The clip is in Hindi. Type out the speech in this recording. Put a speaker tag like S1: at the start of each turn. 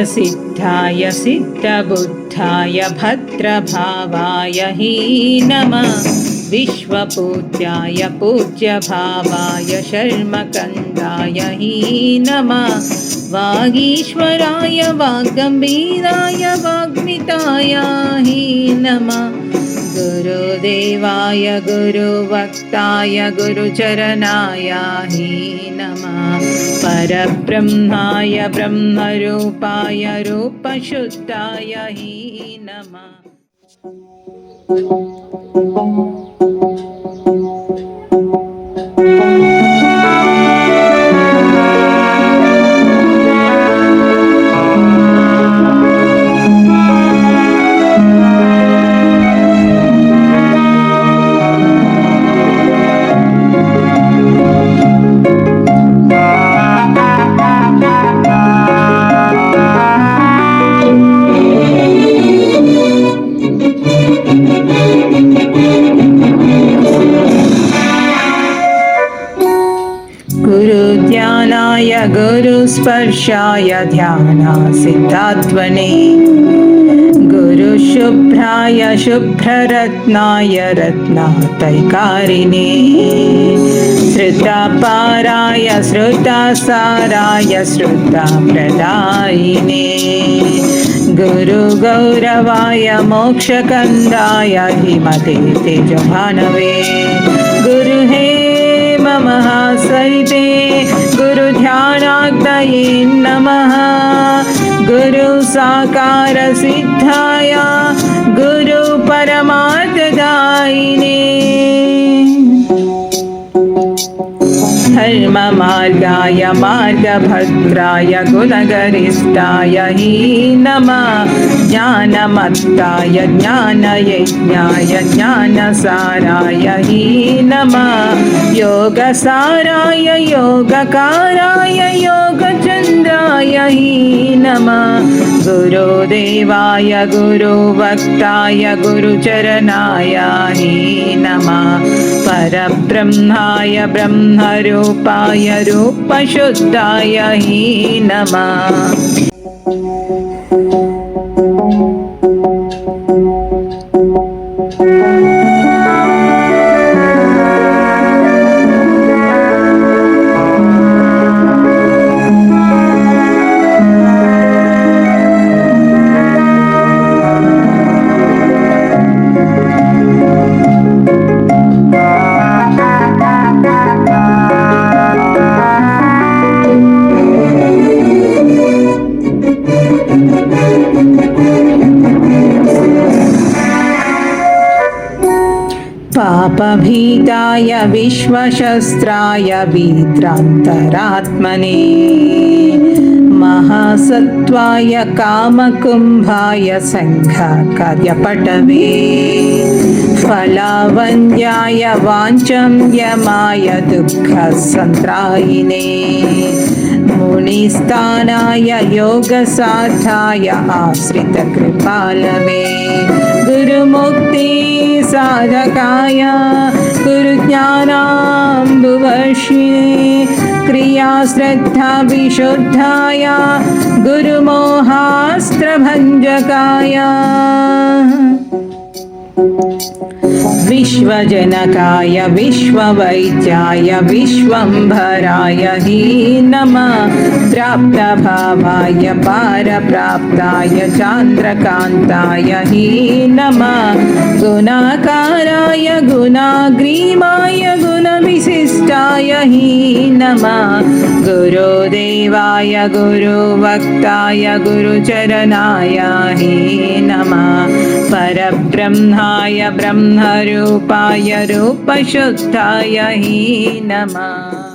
S1: योगसिद्धाय सिद्धबुद्धाय भद्रभावाय हि नमः। विश्वपूज्याय पूज्यभावाय शर्मकन्दाय हि नमः। वागीश्वराय वाग्गम्भीराय वाग्मिताय हि नमः। गुरुदेवाय गुरुवक्ताय गुरुचरणाय हि नमः। परब्रह्माय ब्रह्मरूपाय रूपशुद्धाय हि नमः गुरुस्पर्शाय ध्यानासिद्धात्मने गुरुशुभ्राय शुभ्ररत्नाय रत्नातैकारिणे। श्रुतापाराय श्रुतासाराय श्रुताप्रदायिने। गुरुगौरवाय मोक्षकन्दाय धीमते तेजभानवे। गुरुहे नमः सरिते गुरुध्यानाग्नये नमः। गुरुसाकारसिद्धाय गुरुपरमार्थदायिने धर्ममार्गाय, मार्गभद्राय, गुणगरिष्ठाय, हि नमः। ज्ञानमत्ताय, ज्ञानयज्ञाय, ज्ञानसाराय, हि नमः। योगसाराय, योगकाराय नमः गुरुदेवाय गुरुवक्ताय गुरुचरणाय हि नमः परब्रह्माय ब्रह्मरूपाय रूपशुद्धाय हि नमः पापभीताय विश्वशस्त्राय वीत्रान्तरात्मने महासत्त्वाय कामकुम्भाय सङ्घकार्यपटवे फलावन्याय वाञ्छम्यमाय दुःखसन्त्रायिने मुनिस्थानाय योगसाधाय आश्रितकृपालवे गुरुमुक्ति साधकाय गुरुज्ञानाम्बुवर्षिणे क्रियाश्रद्धाविशुद्धाय गुरुमोहास्त्रभञ्जकाय। विश्वजनकाय विश्ववैद्याय विश्वम्भराय हि नमः। प्राप्तभावाय पारप्राप्ताय चान्द्रकान्ताय हि नमः। गुणाकाराय गुणाग्रीमाय गुणविशिष्टाय हि नमः। गुरुदेवाय गुरुवक्ताय गुरुचरणाय हि नमः। परब्रह्माय ब्रह्मरूपाय रूपशुद्धाय हि नमः